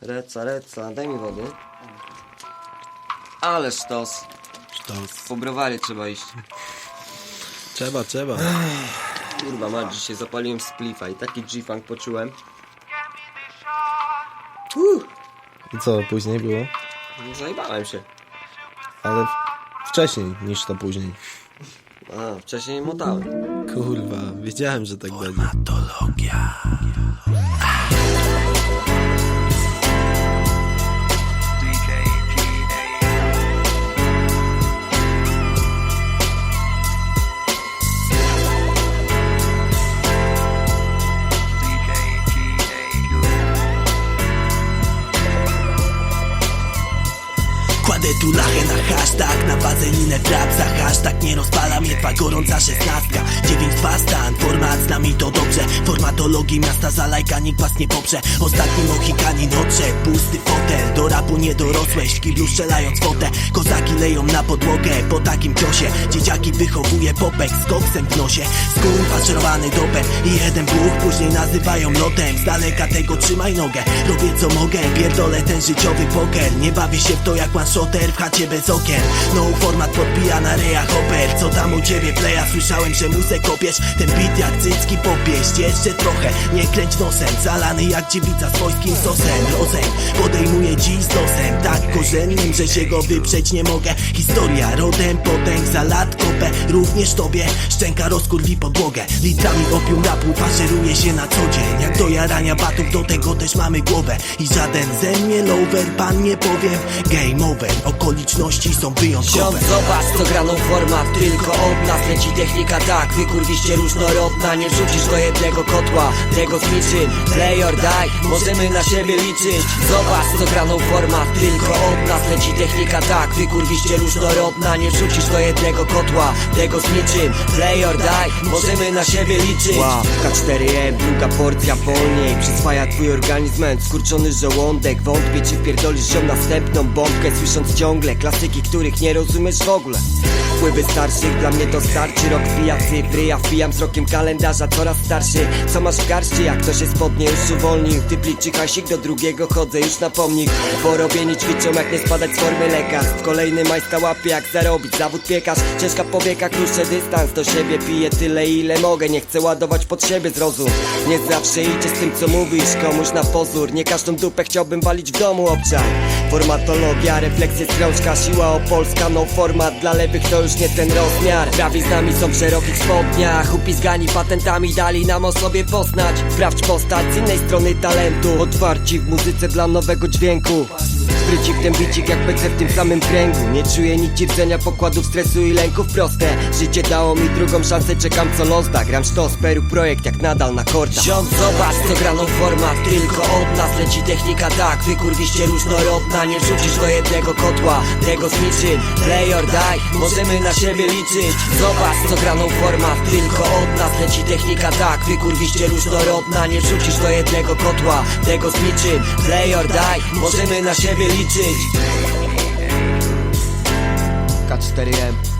Reca, reca, daj mi wody. Ale sztos. Sztos. Po browary trzeba iść. Trzeba, trzeba. Kurwa, mać, dzisiaj zapaliłem splifa i taki G-funk poczułem. Uh, I co później było? zajebałem się. Ale w- wcześniej niż to później. A, wcześniej motałem. Kurwa, wiedziałem, że tak będzie. Tu lachę na hashtag, na wazelinę trap za hashtag. Nie rozpala mnie twa gorąca szesnastka. 9-2 stan, format z nami to dobrze Formatologii miasta za lajka, nikt was nie poprze. Ostatni Mohikanin odszedł, pusty fotel. Do rapu nie dorosłeś, w kiblu strzelając fotę. Kozaki leją na podłogę, po takim ciosie. Dzieciaki wychowuje popek z koksem w nosie. Skór faszerowany dopem i jeden buch Później nazywają lotem, z daleka tego trzymaj nogę Robię co mogę, pierdolę ten życiowy poker. Nie bawię się w to jak one shotter w chacie bez okien No format podbija na reja hopper Co tam u ciebie playa, słyszałem, że muzę kopiesz. Ten beat jak cycki popieść, jeszcze trochę Nie kręć nosem, zalany jak dziewica swojskim sosem. Rozem podejmuję dziś z nosem Tak korzennym, że się go wyprzeć nie mogę. Historia rodem, potęg za lat kopę. Również tobie szczęka rozkurwi podłogę. Litrami opium rapu faszeruje się na co dzień. Jak do jarania batów, do tego też mamy głowę. I żaden ze mnie lover, pan nie powiem. Game over, okoliczności są wyjątkowe. Ziom, zobacz co graną format Tylko od nas leci technika tak. Wykurwiście różnorodna Nie wrzucisz do jednego kotła Tego z niczym Play or die Możemy na siebie liczyć. Zobacz co graną format Tylko od nas leci technika tak. Wykurwiście różnorodna Nie wrzucisz do jednego kotła. Tego z niczym Play or die Możemy na siebie liczyć. Łap, K4M, druga porcja wolniej. Przyswaja twój organizm, skurczony żołądek. Wątpię czy wpierdolisz ją następną bombkę Słysząc ciągle klasyki, których nie rozumiesz w ogóle. Wpływy starszych, dla mnie to starczy. Rok wbija cyfry, ja wbijam wzrokiem kalendarza Coraz starszy, co masz w garści Jak ktoś się spodnie już uwolnił. Ty hasik, do drugiego chodzę już na pomnik. Porobieni ćwiczą jak nie spadać z formy lekarstw Kolejny majska łapie jak zarobić Zawód piekarz, ciężka powieka, krótszy dystans Do siebie piję tyle ile mogę. Nie chcę ładować pod siebie zrozum Nie zawsze idzie z tym co mówisz komuś na pozór. Nie każdą dupę chciałbym walić w domu obczaj. Formatologia, refleksje strączka, siła opolska No format dla lewych to już nie ten rozmiar. Prawi z nami są w szerokich spodniach Upizgani patentami dali nam o sobie poznać. Sprawdź postać z innej strony talentu. Otwarci w muzyce dla nowego dźwięku. Spryci w ten bicik jak pece w tym samym kręgu. Nie czuję nic rdzenia pokładów stresu i lęków. Proste Życie dało mi drugą szansę, czekam co los da. Gram sztos, peru projekt jak nadal na korda. Ziom, zobacz co graną format Tylko od nas leci technika tak. Wykurwiście różnorodna Nie wrzucisz do jednego kotła. Tego z niczym Play or die. Możemy na siebie liczyć. Zobacz co graną format Tylko od nas leci technika tak. Wykurwiście różnorodna Nie wrzucisz do jednego kotła. Tego z niczym Play or die Możemy na siebie liczyć. K4M Sprawdź to